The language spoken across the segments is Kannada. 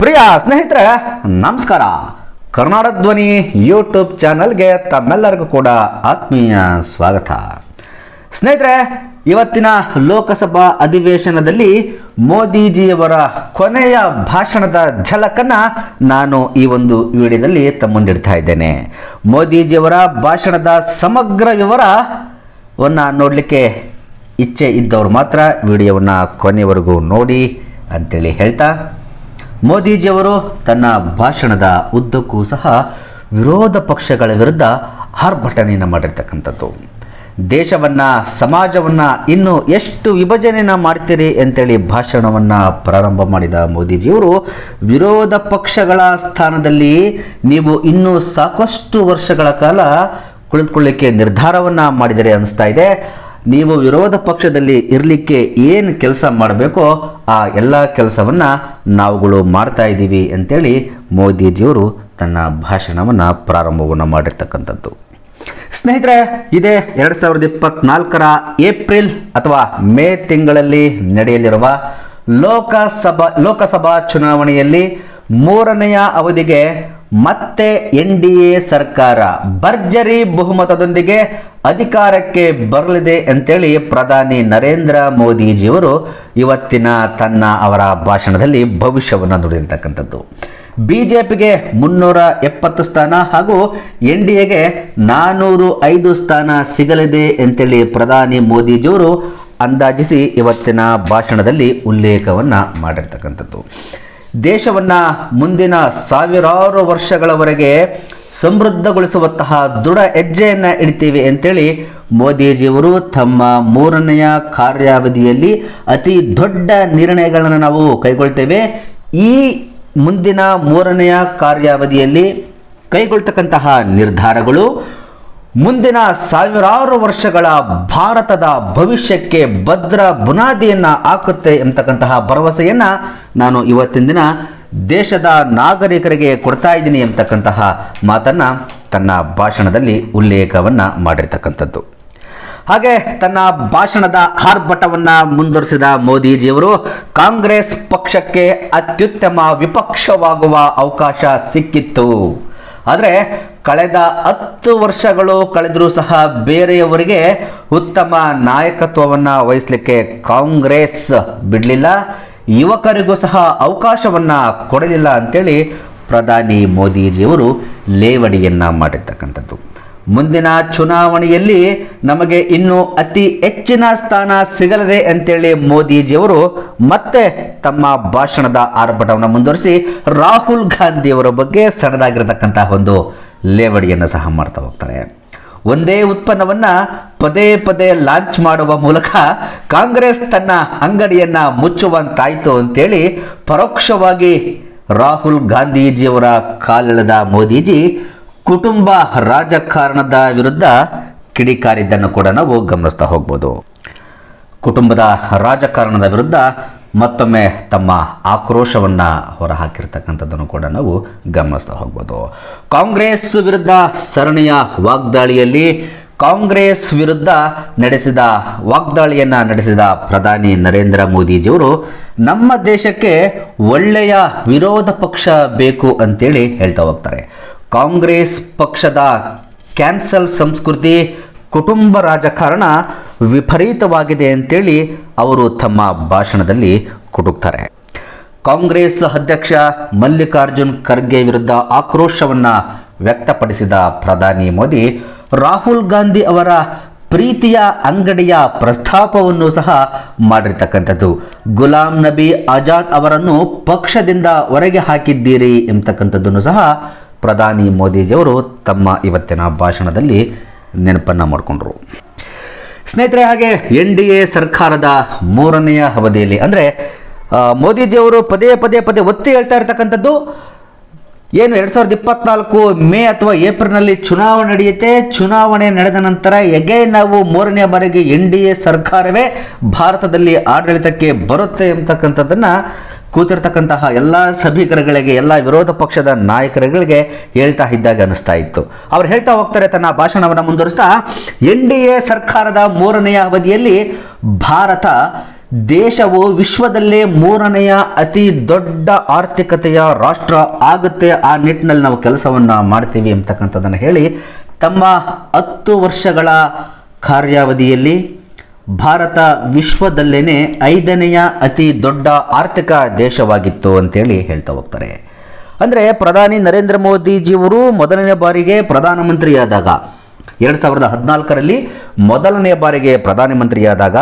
ಪ್ರಿಯ ಸ್ನೇಹಿತರೆ, ನಮಸ್ಕಾರ. ಕರ್ನಾಟಕ ಧ್ವನಿ ಯೂಟ್ಯೂಬ್ ಚಾನಲ್ಗೆ ತಮ್ಮೆಲ್ಲರಿಗೂ ಕೂಡ ಆತ್ಮೀಯ ಸ್ವಾಗತ. ಸ್ನೇಹಿತರೆ, ಇವತ್ತಿನ ಲೋಕಸಭಾ ಅಧಿವೇಶನದಲ್ಲಿ ಮೋದಿಜಿಯವರ ಕೊನೆಯ ಭಾಷಣದ ಝಲಕನ್ನು ನಾನು ಈ ಒಂದು ವಿಡಿಯೋದಲ್ಲಿ ತಮ್ಮೊಂದಿಡ್ತಾ ಇದ್ದೇನೆ. ಮೋದಿಜಿಯವರ ಭಾಷಣದ ಸಮಗ್ರ ವಿವರವನ್ನು ನೋಡಲಿಕ್ಕೆ ಇಚ್ಛೆ ಇದ್ದವರು ಮಾತ್ರ ವಿಡಿಯೋವನ್ನು ಕೊನೆಯವರೆಗೂ ನೋಡಿ ಅಂತೇಳಿ ಹೇಳ್ತಾ ಮೋದಿಜಿಯವರು ತನ್ನ ಭಾಷಣದ ಉದ್ದಕ್ಕೂ ಸಹ ವಿರೋಧ ಪಕ್ಷಗಳ ವಿರುದ್ಧ ಆರ್ಭಟನೆಯನ್ನು ಮಾಡಿರ್ತಕ್ಕಂಥದ್ದು. ದೇಶವನ್ನು, ಸಮಾಜವನ್ನು ಇನ್ನು ಎಷ್ಟು ವಿಭಜನೆಯನ್ನು ಮಾಡ್ತೀರಿ ಅಂತೇಳಿ ಭಾಷಣವನ್ನು ಪ್ರಾರಂಭ ಮಾಡಿದ ಮೋದಿಜಿಯವರು, ವಿರೋಧ ಪಕ್ಷಗಳ ಸ್ಥಾನದಲ್ಲಿ ನೀವು ಇನ್ನೂ ಸಾಕಷ್ಟು ವರ್ಷಗಳ ಕಾಲ ಕುಳಿತುಕೊಳ್ಳಿಕ್ಕೆ ನಿರ್ಧಾರವನ್ನು ಮಾಡಿದರೆ ಅನಿಸ್ತಾ ಇದೆ. ನೀವು ವಿರೋಧ ಪಕ್ಷದಲ್ಲಿ ಇರಲಿಕ್ಕೆ ಏನು ಕೆಲಸ ಮಾಡಬೇಕೋ ಆ ಎಲ್ಲ ಕೆಲಸವನ್ನು ನಾವುಗಳು ಮಾಡ್ತಾ ಇದ್ದೀವಿ ಅಂತೇಳಿ ಮೋದಿಜಿಯವರು ತನ್ನ ಭಾಷಣವನ್ನು ಪ್ರಾರಂಭವನ್ನು ಮಾಡಿರ್ತಕ್ಕಂಥದ್ದು. ಸ್ನೇಹಿತರೆ, ಇದೇ ಎರಡು ಸಾವಿರದ ಇಪ್ಪತ್ನಾಲ್ಕರ ಏಪ್ರಿಲ್ ಅಥವಾ ಮೇ ತಿಂಗಳಲ್ಲಿ ನಡೆಯಲಿರುವ ಲೋಕಸಭಾ ಲೋಕಸಭಾ ಚುನಾವಣೆಯಲ್ಲಿ ಮೂರನೆಯ ಅವಧಿಗೆ ಮತ್ತೆ ಎನ್ ಡಿ ಎ ಸರ್ಕಾರ ಭರ್ಜರಿ ಬಹುಮತದೊಂದಿಗೆ ಅಧಿಕಾರಕ್ಕೆ ಬರಲಿದೆ ಅಂತೇಳಿ ಪ್ರಧಾನಿ ನರೇಂದ್ರ ಮೋದಿಜಿಯವರು ಇವತ್ತಿನ ತನ್ನ ಅವರ ಭಾಷಣದಲ್ಲಿ ಭವಿಷ್ಯವನ್ನು ನುಡಿದಿರ್ತಕ್ಕಂಥದ್ದು ಬಿ ಜೆ ಪಿಗೆ ಮುನ್ನೂರ ಎಪ್ಪತ್ತು ಸ್ಥಾನ ಹಾಗೂ ಎನ್ ಡಿ ಎಗೆ ನಾನೂರು ಐದು ಸ್ಥಾನ ಸಿಗಲಿದೆ ಅಂತೇಳಿ ಪ್ರಧಾನಿ ಮೋದಿಜಿಯವರು ಅಂದಾಜಿಸಿ ಇವತ್ತಿನ ಭಾಷಣದಲ್ಲಿ ಉಲ್ಲೇಖವನ್ನು ಮಾಡಿರ್ತಕ್ಕಂಥದ್ದು. ದೇಶವನ್ನು ಮುಂದಿನ ಸಾವಿರಾರು ವರ್ಷಗಳವರೆಗೆ ಸಮೃದ್ಧಗೊಳಿಸುವಂತಹ ದೃಢ ಹೆಜ್ಜೆಯನ್ನು ಇಡ್ತೀವಿ ಅಂತೇಳಿ ಮೋದಿಜಿಯವರು ತಮ್ಮ ಮೂರನೆಯ ಕಾರ್ಯಾವಧಿಯಲ್ಲಿ ಅತಿ ದೊಡ್ಡ ನಿರ್ಣಯಗಳನ್ನು ನಾವು ಕೈಗೊಳ್ತೇವೆ. ಈ ಮುಂದಿನ ಮೂರನೆಯ ಕಾರ್ಯಾವಧಿಯಲ್ಲಿ ಕೈಗೊಳ್ತಕ್ಕಂತಹ ನಿರ್ಧಾರಗಳು ಮುಂದಿನ ಸಾವಿರಾರು ವರ್ಷಗಳ ಭಾರತದ ಭವಿಷ್ಯಕ್ಕೆ ಭದ್ರ ಬುನಾದಿಯನ್ನು ಹಾಕುತ್ತೆ ಎಂತಕ್ಕಂತಹ ಭರವಸೆಯನ್ನು ನಾನು ಇವತ್ತಿನ ದಿನ ದೇಶದ ನಾಗರಿಕರಿಗೆ ಕೊಡ್ತಾ ಇದ್ದೀನಿ ಎಂಬತಕ್ಕಂತಹ ಮಾತನ್ನು ತನ್ನ ಭಾಷಣದಲ್ಲಿ ಉಲ್ಲೇಖವನ್ನು ಮಾಡಿರ್ತಕ್ಕಂಥದ್ದು. ಹಾಗೆ ತನ್ನ ಭಾಷಣದ ಆರ್ಭಟವನ್ನು ಮುಂದುವರಿಸಿದ ಮೋದಿಜಿಯವರು ಕಾಂಗ್ರೆಸ್ ಪಕ್ಷಕ್ಕೆ ಅತ್ಯುತ್ತಮ ವಿಪಕ್ಷವಾಗುವ ಅವಕಾಶ ಸಿಕ್ಕಿತ್ತು. ಆದರೆ ಕಳೆದ ಹತ್ತು ವರ್ಷಗಳು ಕಳೆದರೂ ಸಹ ಬೇರೆಯವರಿಗೆ ಉತ್ತಮ ನಾಯಕತ್ವವನ್ನು ವಹಿಸಲಿಕ್ಕೆ ಕಾಂಗ್ರೆಸ್ ಬಿಡಲಿಲ್ಲ. ಯುವಕರಿಗೂ ಸಹ ಅವಕಾಶವನ್ನು ಕೊಡಲಿಲ್ಲ ಅಂತೇಳಿ ಪ್ರಧಾನಿ ಮೋದಿಜಿಯವರು ಲೇವಡಿಯನ್ನು ಮಾಡಿರ್ತಕ್ಕಂಥದ್ದು. ಮುಂದಿನ ಚುನಾವಣೆಯಲ್ಲಿ ನಮಗೆ ಇನ್ನೂ ಅತಿ ಹೆಚ್ಚಿನ ಸ್ಥಾನ ಸಿಗಲಿದೆ ಅಂತೇಳಿ ಮೋದಿಜಿಯವರು ಮತ್ತೆ ತಮ್ಮ ಭಾಷಣದ ಆರ್ಭಟವನ್ನು ಮುಂದುವರಿಸಿ ರಾಹುಲ್ ಗಾಂಧಿಯವರ ಬಗ್ಗೆ ಸಣ್ಣದಾಗಿರತಕ್ಕಂತಹ ಒಂದು ಲೇವಡಿಯನ್ನು ಸಹ ಮಾಡ್ತಾ ಹೋಗ್ತಾರೆ. ಒಂದೇ ಉತ್ಪನ್ನವನ್ನು ಪದೇ ಪದೇ ಲಾಂಚ್ ಮಾಡುವ ಮೂಲಕ ಕಾಂಗ್ರೆಸ್ ತನ್ನ ಅಂಗಡಿಯನ್ನು ಮುಚ್ಚುವಂತಾಯಿತು ಅಂತೇಳಿ ಪರೋಕ್ಷವಾಗಿ ರಾಹುಲ್ ಗಾಂಧೀಜಿಯವರ ಕಾಲೆಳೆದ ಮೋದಿಜಿ ಕುಟುಂಬ ರಾಜಕಾರಣದ ವಿರುದ್ಧ ಕಿಡಿಕಾರಿದ್ದನ್ನು ಕೂಡ ನಾವು ಗಮನಿಸ್ತಾ ಹೋಗ್ಬೋದು. ಕುಟುಂಬದ ರಾಜಕಾರಣದ ವಿರುದ್ಧ ಮತ್ತೊಮ್ಮೆ ತಮ್ಮ ಆಕ್ರೋಶವನ್ನು ಹೊರಹಾಕಿರ್ತಕ್ಕಂಥದ್ದನ್ನು ಕೂಡ ನಾವು ಗಮನಿಸ್ತಾ ಹೋಗ್ಬೋದು. ಕಾಂಗ್ರೆಸ್ ವಿರುದ್ಧ ಸರಣಿಯ ವಾಗ್ದಾಳಿಯಲ್ಲಿ ಕಾಂಗ್ರೆಸ್ ವಿರುದ್ಧ ನಡೆಸಿದ ವಾಗ್ದಾಳಿಯನ್ನು ನಡೆಸಿದ ಪ್ರಧಾನಿ ನರೇಂದ್ರ ಮೋದಿಜಿಯವರು, ನಮ್ಮ ದೇಶಕ್ಕೆ ಒಳ್ಳೆಯ ವಿರೋಧ ಪಕ್ಷ ಬೇಕು ಅಂತೇಳಿ ಹೇಳ್ತಾ ಹೋಗ್ತಾರೆ. ಕಾಂಗ್ರೆಸ್ ಪಕ್ಷದ ಕ್ಯಾನ್ಸಲ್ ಸಂಸ್ಕೃತಿ ಕುಟುಂಬ ರಾಜಕಾರಣ ವಿಪರೀತವಾಗಿದೆ ಅಂತೇಳಿ ಅವರು ತಮ್ಮ ಭಾಷಣದಲ್ಲಿ ಕುಟುಕ್ತಾರೆ. ಕಾಂಗ್ರೆಸ್ ಅಧ್ಯಕ್ಷ ಮಲ್ಲಿಕಾರ್ಜುನ್ ಖರ್ಗೆ ವಿರುದ್ಧ ಆಕ್ರೋಶವನ್ನು ವ್ಯಕ್ತಪಡಿಸಿದ ಪ್ರಧಾನಿ ಮೋದಿ, ರಾಹುಲ್ ಗಾಂಧಿ ಅವರ ಪ್ರೀತಿಯ ಅಂಗಡಿಯ ಪ್ರಸ್ತಾಪವನ್ನು ಸಹ ಮಾಡಿರ್ತಕ್ಕಂಥದ್ದು. ಗುಲಾಂ ನಬಿ ಆಜಾದ್ ಅವರನ್ನು ಪಕ್ಷದಿಂದ ಹೊರಗೆ ಹಾಕಿದ್ದೀರಿ ಎಂಬತಕ್ಕಂಥದ್ದನ್ನು ಸಹ ಪ್ರಧಾನಿ ಮೋದಿಜಿಯವರು ತಮ್ಮ ಇವತ್ತಿನ ಭಾಷಣದಲ್ಲಿ ನೆನಪನ್ನು ಮಾಡಿಕೊಂಡ್ರು. ಸ್ನೇಹಿತರೆ, ಹಾಗೆ ಎನ್ ಡಿ ಎ ಸರ್ಕಾರದ ಮೂರನೆಯ ಅವಧಿಯಲ್ಲಿ, ಅಂದರೆ ಮೋದಿಜಿಯವರು ಪದೇ ಪದೇ ಪದೇ ಒತ್ತಿ ಹೇಳ್ತಾ ಇರ್ತಕ್ಕಂಥದ್ದು ಏನು ಎರಡು ಸಾವಿರದ ಇಪ್ಪತ್ನಾಲ್ಕು ಮೇ ಅಥವಾ ಏಪ್ರಿಲ್ನಲ್ಲಿ ಚುನಾವಣೆ ನಡೆಯುತ್ತೆ. ಚುನಾವಣೆ ನಡೆದ ನಂತರ ಎಗೈನ್ ನಾವು ಮೂರನೇ ಬಾರಿಗೆ ಎನ್ ಡಿ ಎ ಸರ್ಕಾರವೇ ಭಾರತದಲ್ಲಿ ಆಡಳಿತಕ್ಕೆ ಬರುತ್ತೆ ಎಂಬತಕ್ಕಂಥದ್ದನ್ನು ಕೂತಿರ್ತಕ್ಕಂತಹ ಎಲ್ಲ ಸಭಿಕರುಗಳಿಗೆ, ಎಲ್ಲ ವಿರೋಧ ಪಕ್ಷದ ನಾಯಕರುಗಳಿಗೆ ಹೇಳ್ತಾ ಇದ್ದಾಗ ಅನಿಸ್ತಾ ಇತ್ತು. ಅವ್ರು ಹೇಳ್ತಾ ಹೋಗ್ತಾರೆ ತನ್ನ ಭಾಷಣವನ್ನು ಮುಂದುವರಿಸ್ತಾ, ಎನ್ ಡಿ ಎ ಸರ್ಕಾರದ ಮೂರನೆಯ ಅವಧಿಯಲ್ಲಿ ಭಾರತ ದೇಶವು ವಿಶ್ವದಲ್ಲೇ ಮೂರನೆಯ ಅತಿ ದೊಡ್ಡ ಆರ್ಥಿಕತೆಯ ರಾಷ್ಟ್ರ ಆಗುತ್ತೆ ಆ ನಿಟ್ಟಿನಲ್ಲಿ ನಾವು ಕೆಲಸವನ್ನು ಮಾಡ್ತೀವಿ ಅಂತಕ್ಕಂಥದ್ದನ್ನು ಹೇಳಿ ತಮ್ಮ ಹತ್ತು ವರ್ಷಗಳ ಕಾರ್ಯಾವಧಿಯಲ್ಲಿ ಭಾರತ ವಿಶ್ವದಲ್ಲೇ ಐದನೆಯ ಅತಿ ದೊಡ್ಡ ಆರ್ಥಿಕ ದೇಶವಾಗಿತ್ತು ಅಂತೇಳಿ ಹೇಳ್ತಾ ಹೋಗ್ತಾರೆ. ಅಂದರೆ ಪ್ರಧಾನಿ ನರೇಂದ್ರ ಮೋದಿಜಿಯವರು ಮೊದಲನೇ ಬಾರಿಗೆ ಪ್ರಧಾನಮಂತ್ರಿಯಾದಾಗ, ಎರಡು ಸಾವಿರದ ಹದಿನಾಲ್ಕರಲ್ಲಿ ಮೊದಲನೇ ಬಾರಿಗೆ ಪ್ರಧಾನಮಂತ್ರಿಯಾದಾಗ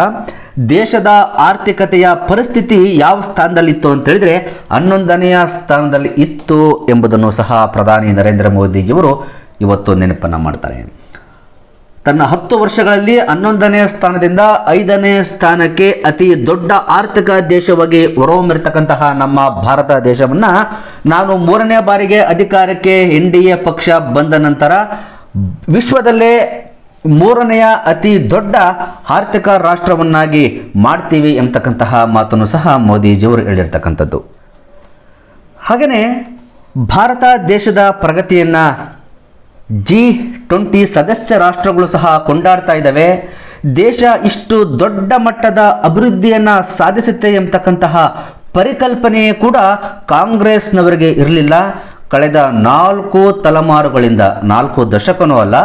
ದೇಶದ ಆರ್ಥಿಕತೆಯ ಪರಿಸ್ಥಿತಿ ಯಾವ ಸ್ಥಾನದಲ್ಲಿತ್ತು ಅಂತ ಹೇಳಿದ್ರೆ ಹನ್ನೊಂದನೆಯ ಸ್ಥಾನದಲ್ಲಿ ಇತ್ತು ಎಂಬುದನ್ನು ಸಹ ಪ್ರಧಾನಿ ನರೇಂದ್ರ ಮೋದಿಜಿಯವರು ಇವತ್ತು ನೆನಪನ್ನು ಮಾಡ್ತಾರೆ. ತನ್ನ ಹತ್ತು ವರ್ಷಗಳಲ್ಲಿ ಹನ್ನೊಂದನೇ ಸ್ಥಾನದಿಂದ ಐದನೇ ಸ್ಥಾನಕ್ಕೆ ಅತಿ ದೊಡ್ಡ ಆರ್ಥಿಕ ದೇಶವಾಗಿ ಹೊರಹೊಮ್ಮಿರ್ತಕ್ಕಂತಹ ನಮ್ಮ ಭಾರತ ದೇಶವನ್ನು ನಾನು ಮೂರನೇ ಬಾರಿಗೆ ಅಧಿಕಾರಕ್ಕೆ ಎನ್ ಡಿ ಎ ಪಕ್ಷ ಬಂದ ನಂತರ ವಿಶ್ವದಲ್ಲೇ ಮೂರನೆಯ ಅತಿ ದೊಡ್ಡ ಆರ್ಥಿಕ ರಾಷ್ಟ್ರವನ್ನಾಗಿ ಮಾಡ್ತೀವಿ ಎಂಬತಕ್ಕಂತಹ ಮಾತನ್ನು ಸಹ ಮೋದಿಜಿಯವರು ಹೇಳಿರ್ತಕ್ಕಂಥದ್ದು. ಹಾಗೆಯೇ ಭಾರತ ದೇಶದ ಪ್ರಗತಿಯನ್ನು ಜಿ ಟ್ವೆಂಟಿ ಸದಸ್ಯ ರಾಷ್ಟ್ರಗಳು ಸಹ ಕೊಂಡಾಡ್ತಾ ಇದ್ದಾವೆ. ದೇಶ ಇಷ್ಟು ದೊಡ್ಡ ಮಟ್ಟದ ಅಭಿವೃದ್ಧಿಯನ್ನು ಸಾಧಿಸುತ್ತೆ ಎಂಬತಕ್ಕಂತಹ ಪರಿಕಲ್ಪನೆ ಕೂಡ ಕಾಂಗ್ರೆಸ್ನವರಿಗೆ ಇರಲಿಲ್ಲ. ಕಳೆದ ನಾಲ್ಕು ತಲೆಮಾರುಗಳಿಂದ, ನಾಲ್ಕು ದಶಕನೂ ಅಲ್ಲ,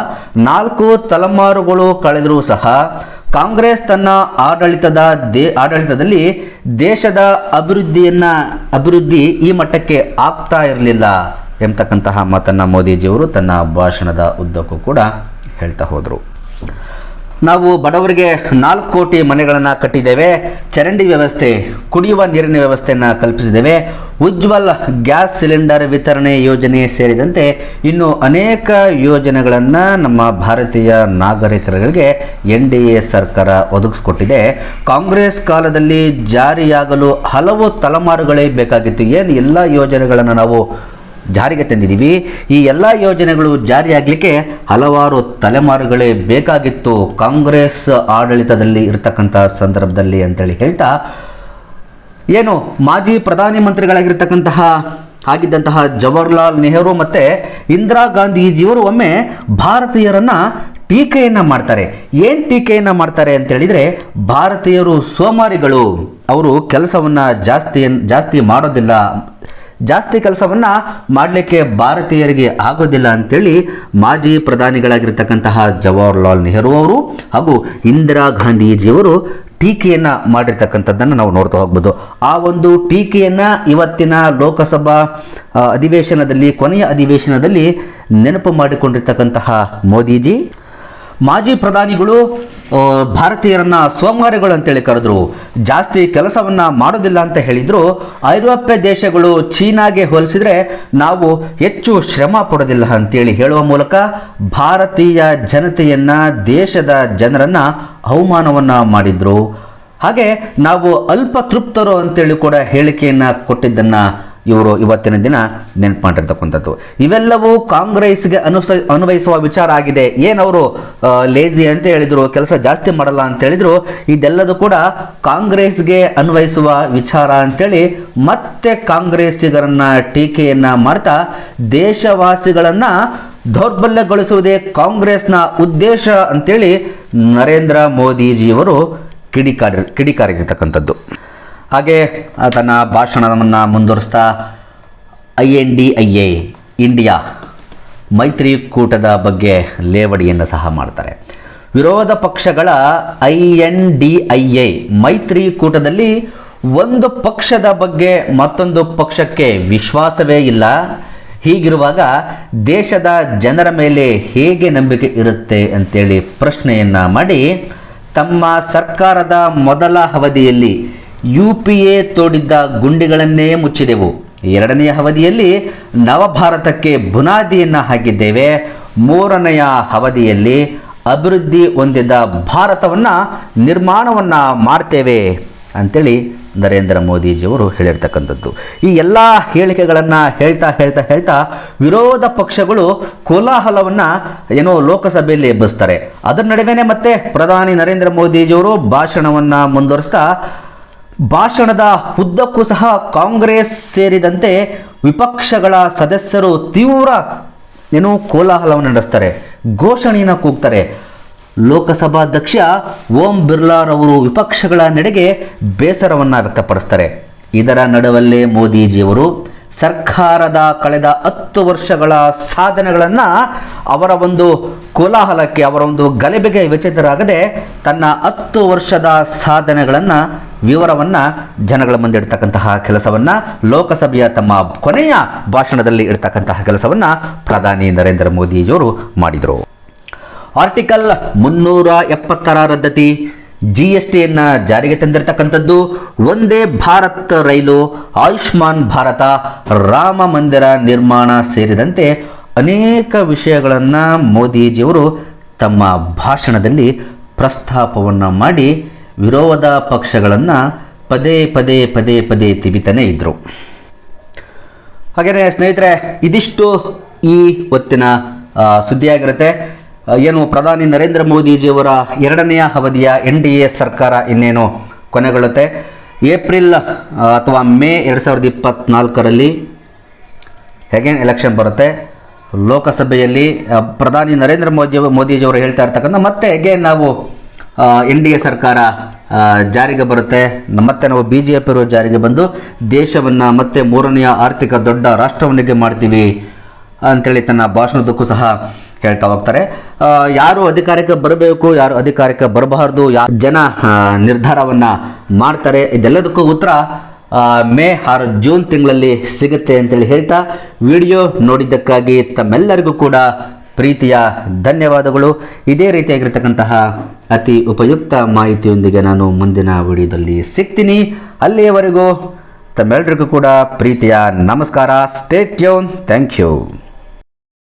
ನಾಲ್ಕು ತಲೆಮಾರುಗಳು ಕಳೆದರೂ ಸಹ ಕಾಂಗ್ರೆಸ್ ತನ್ನ ಆಡಳಿತದ ದೇ, ಆಡಳಿತದಲ್ಲಿ ದೇಶದ ಅಭಿವೃದ್ಧಿಯನ್ನ, ಅಭಿವೃದ್ಧಿ ಈ ಮಟ್ಟಕ್ಕೆ ಆಗ್ತಾ ಇರಲಿಲ್ಲ ಎಂಬತಕ್ಕಂತಹ ಮಾತನ್ನು ಮೋದಿಜಿಯವರು ತನ್ನ ಭಾಷಣದ ಉದ್ದಕ್ಕೂ ಕೂಡ ಹೇಳ್ತಾ ಹೋದರು. ನಾವು ಬಡವರಿಗೆ ನಾಲ್ಕು ಕೋಟಿ ಮನೆಗಳನ್ನು ಕಟ್ಟಿದ್ದೇವೆ. ಚರಂಡಿ ವ್ಯವಸ್ಥೆ, ಕುಡಿಯುವ ನೀರಿನ ವ್ಯವಸ್ಥೆಯನ್ನು ಕಲ್ಪಿಸಿದ್ದೇವೆ. ಉಜ್ವಲ್ ಗ್ಯಾಸ್ ಸಿಲಿಂಡರ್ ವಿತರಣೆ ಯೋಜನೆ ಸೇರಿದಂತೆ ಇನ್ನು ಅನೇಕ ಯೋಜನೆಗಳನ್ನು ನಮ್ಮ ಭಾರತೀಯ ನಾಗರಿಕರಿಗೆ ಎನ್ ಡಿ ಎ ಸರ್ಕಾರ ಒದಗಿಸ್ಕೊಟ್ಟಿದೆ. ಕಾಂಗ್ರೆಸ್ ಕಾಲದಲ್ಲಿ ಜಾರಿಯಾಗಲು ಹಲವು ತಲೆಮಾರುಗಳೇ ಬೇಕಾಗಿತ್ತು. ಏನು ಎಲ್ಲ ಯೋಜನೆಗಳನ್ನು ನಾವು ಜಾರಿಗೆ ತಂದಿದ್ದೀವಿ. ಈ ಎಲ್ಲ ಯೋಜನೆಗಳು ಜಾರಿಯಾಗಲಿಕ್ಕೆ ಹಲವಾರು ತಲೆಮಾರುಗಳೇ ಬೇಕಾಗಿತ್ತು. ಕಾಂಗ್ರೆಸ್ ಆಡಳಿತದಲ್ಲಿ ಇರತಕ್ಕಂಥ ಸಂದರ್ಭದಲ್ಲಿ ಅಂತೇಳಿ ಹೇಳ್ತಾ, ಏನು ಮಾಜಿ ಪ್ರಧಾನಿ ಮಂತ್ರಿಗಳಾಗಿರ್ತಕ್ಕಂತಹ ಆಗಿದ್ದಂತಹ ಜವಾಹರ್ಲಾಲ್ ನೆಹರು ಮತ್ತು ಇಂದಿರಾ ಗಾಂಧೀಜಿಯವರು ಒಮ್ಮೆ ಭಾರತೀಯರನ್ನು ಟೀಕೆಯನ್ನು ಮಾಡ್ತಾರೆ. ಏನು ಟೀಕೆಯನ್ನು ಮಾಡ್ತಾರೆ ಅಂತ ಹೇಳಿದರೆ, ಭಾರತೀಯರು ಸೋಮಾರಿಗಳು, ಅವರು ಕೆಲಸವನ್ನು ಜಾಸ್ತಿ ಜಾಸ್ತಿ ಮಾಡೋದಿಲ್ಲ ಜಾಸ್ತಿ ಕೆಲಸವನ್ನು ಮಾಡಲಿಕ್ಕೆ ಭಾರತೀಯರಿಗೆ ಆಗೋದಿಲ್ಲ ಅಂತೇಳಿ ಮಾಜಿ ಪ್ರಧಾನಿಗಳಾಗಿರ್ತಕ್ಕಂತಹ ಜವಾಹರ್ಲಾಲ್ ನೆಹರು ಅವರು ಹಾಗೂ ಇಂದಿರಾ ಗಾಂಧೀಜಿಯವರು ಟೀಕೆಯನ್ನು ಮಾಡಿರ್ತಕ್ಕಂಥದ್ದನ್ನು ನಾವು ನೋಡ್ತಾ ಹೋಗ್ಬೋದು. ಆ ಒಂದು ಟೀಕೆಯನ್ನು ಇವತ್ತಿನ ಲೋಕಸಭಾ ಅಧಿವೇಶನದಲ್ಲಿ, ಕೊನೆಯ ಅಧಿವೇಶನದಲ್ಲಿ ನೆನಪು ಮಾಡಿಕೊಂಡಿರ್ತಕ್ಕಂತಹ ಮೋದಿಜಿ ಮಾಜಿ ಪ್ರಧಾನಿಗಳು ಭಾರತೀಯರನ್ನ ಸೋಮಾರಿಗಳು ಅಂತೇಳಿ ಕರೆದ್ರು. ಜಾಸ್ತಿ ಕೆಲಸವನ್ನ ಮಾಡೋದಿಲ್ಲ ಅಂತ ಹೇಳಿದ್ರು. ಐರೋಪ್ಯ ದೇಶಗಳು ಚೀನಾಗೆ ಹೋಲಿಸಿದ್ರೆ ನಾವು ಹೆಚ್ಚು ಶ್ರಮ ಪಡೋದಿಲ್ಲ ಅಂತೇಳಿ ಹೇಳುವ ಮೂಲಕ ಭಾರತೀಯ ಜನತೆಯನ್ನ, ದೇಶದ ಜನರನ್ನ ಅವಮಾನವನ್ನ ಮಾಡಿದ್ರು. ಹಾಗೆ ನಾವು ಅಲ್ಪ ತೃಪ್ತರು ಅಂತೇಳಿ ಕೂಡ ಹೇಳಿಕೆಯನ್ನ ಕೊಟ್ಟಿದ್ದನ್ನ ಇವರು ಇವತ್ತಿನ ದಿನ ನೆನಪು ಮಾಡಿರ್ತಕ್ಕಂಥದ್ದು ಇವೆಲ್ಲವೂ ಕಾಂಗ್ರೆಸ್ಗೆ ಅನುಸ, ಅನ್ವಯಿಸುವ ವಿಚಾರ ಆಗಿದೆ. ಏನವರು ಲೇಜಿ ಅಂತ ಹೇಳಿದರು, ಕೆಲಸ ಜಾಸ್ತಿ ಮಾಡಲ್ಲ ಅಂತ ಹೇಳಿದ್ರು, ಇದೆಲ್ಲದೂ ಕೂಡ ಕಾಂಗ್ರೆಸ್ಗೆ ಅನ್ವಯಿಸುವ ವಿಚಾರ ಅಂತೇಳಿ ಮತ್ತೆ ಕಾಂಗ್ರೆಸ್ಸಿಗರನ್ನ ಟೀಕೆಯನ್ನ ಮಾಡ್ತಾ ದೇಶವಾಸಿಗಳನ್ನ ದೌರ್ಬಲ್ಯಗೊಳಿಸುವುದೇ ಕಾಂಗ್ರೆಸ್ನ ಉದ್ದೇಶ ಅಂತೇಳಿ ನರೇಂದ್ರ ಮೋದಿಜಿಯವರು ಕಿಡಿಕಾರಿ, ಕಿಡಿಕಾರಿರ್ತಕ್ಕಂಥದ್ದು. ಹಾಗೆ ತನ್ನ ಭಾಷಣವನ್ನು ಮುಂದುವರಿಸ್ತಾ I N D I A India ಮೈತ್ರಿಕೂಟದ ಬಗ್ಗೆ ಲೇವಡಿಯನ್ನು ಸಹ ಮಾಡ್ತಾರೆ. ವಿರೋಧ ಪಕ್ಷಗಳ I N D I A ಮೈತ್ರಿಕೂಟದಲ್ಲಿ ಒಂದು ಪಕ್ಷದ ಬಗ್ಗೆ ಮತ್ತೊಂದು ಪಕ್ಷಕ್ಕೆ ವಿಶ್ವಾಸವೇ ಇಲ್ಲ. ಹೀಗಿರುವಾಗ ದೇಶದ ಜನರ ಮೇಲೆ ಹೇಗೆ ನಂಬಿಕೆ ಇರುತ್ತೆ ಅಂತೇಳಿ ಪ್ರಶ್ನೆಯನ್ನು ಮಾಡಿ ತಮ್ಮ ಸರ್ಕಾರದ ಮೊದಲ ಅವಧಿಯಲ್ಲಿ ಯು ಪಿ ಎ ತೋಡಿದ್ದ ಗುಂಡಿಗಳನ್ನೇ ಮುಚ್ಚಿದೆವು. ಎರಡನೆಯ ಅವಧಿಯಲ್ಲಿ ನವಭಾರತಕ್ಕೆ ಬುನಾದಿಯನ್ನು ಹಾಕಿದ್ದೇವೆ. ಮೂರನೆಯ ಅವಧಿಯಲ್ಲಿ ಅಭಿವೃದ್ಧಿ ಹೊಂದಿದ ಭಾರತವನ್ನು ನಿರ್ಮಾಣವನ್ನು ಮಾಡ್ತೇವೆ ಅಂತೇಳಿ ನರೇಂದ್ರ ಮೋದಿಜಿಯವರು ಹೇಳಿರ್ತಕ್ಕಂಥದ್ದು. ಈ ಎಲ್ಲ ಹೇಳಿಕೆಗಳನ್ನು ಹೇಳ್ತಾ ಹೇಳ್ತಾ ಹೇಳ್ತಾ ವಿರೋಧ ಪಕ್ಷಗಳು ಕೋಲಾಹಲವನ್ನು ಏನೋ ಲೋಕಸಭೆಯಲ್ಲಿ ಎಬ್ಬಿಸ್ತಾರೆ. ಅದರ ನಡುವೆನೇ ಮತ್ತೆ ಪ್ರಧಾನಿ ನರೇಂದ್ರ ಮೋದಿಜಿಯವರು ಭಾಷಣವನ್ನು ಮುಂದುವರಿಸ್ತಾ ಭಾಷಣದ ಉದ್ದಕ್ಕೂ ಸಹ ಕಾಂಗ್ರೆಸ್ ಸೇರಿದಂತೆ ವಿಪಕ್ಷಗಳ ಸದಸ್ಯರು ತೀವ್ರ ಏನು ಕೋಲಾಹಲವನ್ನು ನಡೆಸ್ತಾರೆ, ಘೋಷಣೆಯನ್ನು ಕೂಗ್ತಾರೆ. ಲೋಕಸಭಾಧ್ಯಕ್ಷ ಓಂ ಬಿರ್ಲಾರವರು ವಿಪಕ್ಷಗಳ ನಡೆಗೆ ಬೇಸರವನ್ನು ವ್ಯಕ್ತಪಡಿಸ್ತಾರೆ. ಇದರ ನಡುವಲ್ಲೇ ಮೋದಿಜಿಯವರು ಸರ್ಕಾರದ ಕಳೆದ ಹತ್ತು ವರ್ಷಗಳ ಸಾಧನೆಗಳನ್ನು ಅವರ ಒಂದು ಕೋಲಾಹಲಕ್ಕೆ, ಅವರ ಒಂದು ಗಲಭೆಗೆ ವಿಚಲಿತರಾಗದೆ ತನ್ನ ಹತ್ತು ವರ್ಷದ ಸಾಧನೆಗಳನ್ನು ವಿವರವನ್ನು ಜನಗಳ ಮುಂದೆ ಇಡ್ತಕ್ಕಂತಹ ಕೆಲಸವನ್ನು ಲೋಕಸಭೆಯ ತಮ್ಮ ಕೊನೆಯ ಭಾಷಣದಲ್ಲಿ ಇಡ್ತಕ್ಕಂತಹ ಕೆಲಸವನ್ನು ಪ್ರಧಾನಿ ನರೇಂದ್ರ ಮೋದಿಯವರು ಮಾಡಿದರು. ಆರ್ಟಿಕಲ್ ಮುನ್ನೂರ ಎಪ್ಪತ್ತರ ರದ್ದತಿ ಜಿ ಎಸ್ ಟಿಯನ್ನು ಜಾರಿಗೆ ತಂದಿರತಕ್ಕಂಥದ್ದು ಒಂದೇ ಭಾರತ್ ರೈಲು ಆಯುಷ್ಮಾನ್ ಭಾರತ ರಾಮ ಮಂದಿರ ನಿರ್ಮಾಣ ಸೇರಿದಂತೆ ಅನೇಕ ವಿಷಯಗಳನ್ನು ಮೋದಿಜಿಯವರು ತಮ್ಮ ಭಾಷಣದಲ್ಲಿ ಪ್ರಸ್ತಾಪವನ್ನು ಮಾಡಿ ವಿರೋಧ ಪಕ್ಷಗಳನ್ನು ಪದೇ ಪದೇ ಪದೇ ಪದೇ ತಿವಿತಾನೆ ಇದ್ದರು ಹಾಗೆಯೇ ಸ್ನೇಹಿತರೆ, ಇದಿಷ್ಟು ಈ ಹೊತ್ತಿನ ಸುದ್ದಿಯಾಗಿರುತ್ತೆ. ಏನು ಪ್ರಧಾನಿ ನರೇಂದ್ರ ಮೋದಿಜಿಯವರ ಎರಡನೆಯ ಅವಧಿಯ ಎನ್ ಡಿ ಎ ಸರ್ಕಾರ ಇನ್ನೇನು ಕೊನೆಗೊಳ್ಳುತ್ತೆ? ಏಪ್ರಿಲ್ ಅಥವಾ ಮೇ ಎರಡು ಸಾವಿರದ ಇಪ್ಪತ್ತ್ನಾಲ್ಕರಲ್ಲಿ ಹೇಗೇನು ಎಲೆಕ್ಷನ್ ಬರುತ್ತೆ? ಲೋಕಸಭೆಯಲ್ಲಿ ಪ್ರಧಾನಿ ನರೇಂದ್ರ ಮೋದಿ ಮೋದಿಜಿಯವರು ಹೇಳ್ತಾ ಇರ್ತಕ್ಕಂಥ ಮತ್ತೆ ಹೇಗೆ ನಾವು ಎನ್ ಡಿ ಎ ಸರ್ಕಾರ ಜಾರಿಗೆ ಬರುತ್ತೆ. ಮತ್ತೆ ನಾವು ಬಿ ಜೆ ಪಿಯವರು ಜಾರಿಗೆ ಬಂದು ದೇಶವನ್ನು ಮತ್ತೆ ಮೂರನೆಯ ಆರ್ಥಿಕ ದೊಡ್ಡ ರಾಷ್ಟ್ರವನ್ನಿಗೆ ಮಾಡ್ತೀವಿ ಅಂತೇಳಿ ತನ್ನ ಭಾಷಣದಕ್ಕೂ ಸಹ ಹೇಳ್ತಾ ಹೋಗ್ತಾರೆ. ಯಾರು ಅಧಿಕಾರಕ್ಕೆ ಬರಬೇಕು, ಯಾರು ಅಧಿಕಾರಕ್ಕೆ ಬರಬಾರ್ದು, ಯಾ, ಜನ ನಿರ್ಧಾರವನ್ನ ಮಾಡ್ತಾರೆ. ಇದೆಲ್ಲದಕ್ಕೂ ಉತ್ತರ ಮೇ ಆರು ಜೂನ್ ತಿಂಗಳಲ್ಲಿ ಸಿಗುತ್ತೆ ಅಂತೇಳಿ ಹೇಳ್ತಾ, ವಿಡಿಯೋ ನೋಡಿದ್ದಕ್ಕಾಗಿ ತಮ್ಮೆಲ್ಲರಿಗೂ ಕೂಡ ಪ್ರೀತಿಯ ಧನ್ಯವಾದಗಳು. ಇದೇ ರೀತಿಯಾಗಿರ್ತಕ್ಕಂತಹ ಅತಿ ಉಪಯುಕ್ತ ಮಾಹಿತಿಯೊಂದಿಗೆ ನಾನು ಮುಂದಿನ ವಿಡಿಯೋದಲ್ಲಿ ಸಿಗ್ತೀನಿ. ಅಲ್ಲಿಯವರೆಗೂ ತಮ್ಮೆಲ್ಲರಿಗೂ ಕೂಡ ಪ್ರೀತಿಯ ನಮಸ್ಕಾರ. State tune thank you